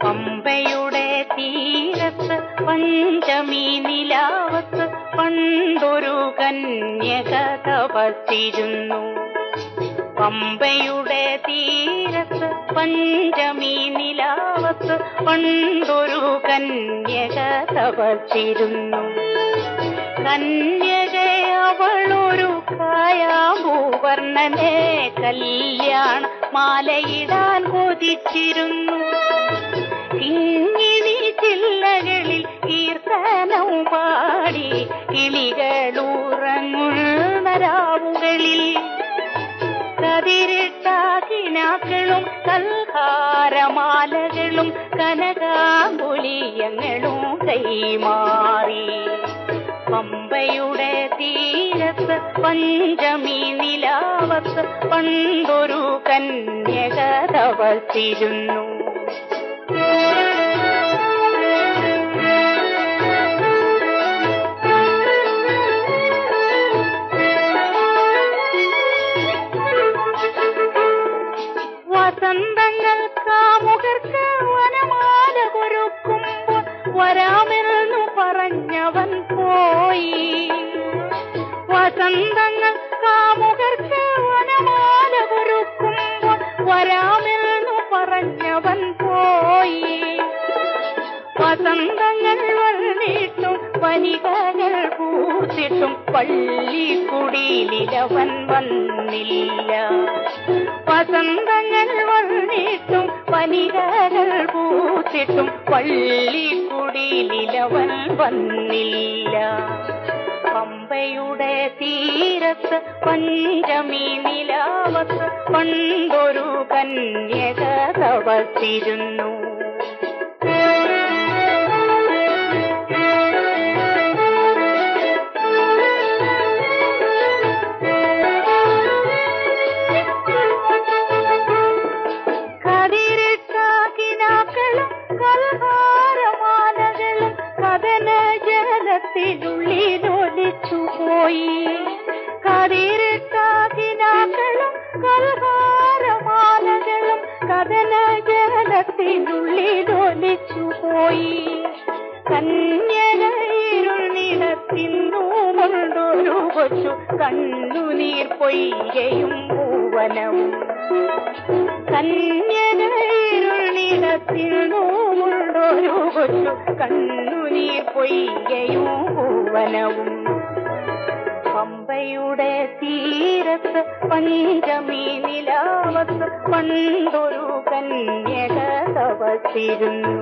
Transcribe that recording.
പമ്പയുടെ തീരത്ത് പഞ്ചമി നിലാവത്ത് പണ്ടൊരു കന്യക തപസ്സിരുന്നു പമ്പയുടെ തീരത്ത് പഞ്ചമി നിലാവത്ത് പണ്ടൊരു കന്യക തപസ്സിരുന്നു കന്യക കായാഭൂവർണനെ കല്യാണ മാലയിടാൻ കൊതിച്ചിരുന്നു കിങ്ങിണി ചില്ലകളിൽ കീർത്തനം പാടി കിളികളൂറങ്ങുന്നരാവുകളിൽ കതിരിട്ടാക്കിനാക്കളും കൽഹാരമാലകളും കനകാമ്പുലിയങ്ങളും കൈമാറി. പമ്പയുടെ തീരത്ത് പഞ്ചമി നിലാവത്ത് പണ്ടൊരു കന്യകതവർത്തിരുന്നു വസന്തങ്ങൾ കാമുകർക്ക് വസന്തങ്ങൾ കാമുകർക്ക് വനമാല കൊരുക്കുമ്പോൾ വരാമെന്നു പറഞ്ഞവൻ പോയി. വസന്തങ്ങൾ വന്നിട്ടും വനികകൾ പൂത്തിട്ടും പള്ളിക്കുടിയിലവൻ വന്നില്ല. വസന്തങ്ങൾ വന്നിട്ടും വനികകൾ പൂത്തിട്ടും പള്ളിക്കുടിയിലവൻ വന്നില്ല. പമ്പയുടെ തീരത്ത് പഞ്ചമി നിലാവത്ത് പണ്ടൊരു കന്യക തപസ്സിരുന്നു കതിരിട്ടാക്കിനാക്കളും ജലത്തിനുള്ളിലൊലിച്ചുപോയി കതിരിട്ടാക്കിനാക്കളും കൽഹാരമാലകളും കഥന ജലത്തിനുള്ളിലൊലിച്ചുപോയി കന്യകയിരുൾ നിലത്തിന്നുകൊണ്ടൊരു കൊച്ചു കണ്ണുനീർ പൊയ്യയും പൂവനവും കന്യകയിരുളിടത്തിരുന്നോണ്ടൊരു കൊച്ചു കണ്ണുനീർ പൊയ്യയും പൂവനവും. പമ്പയുടെ തീരത്ത് പഞ്ചമി നിലാവത്ത് പണ്ടൊരു കന്യക തപസ്സിരുന്നു.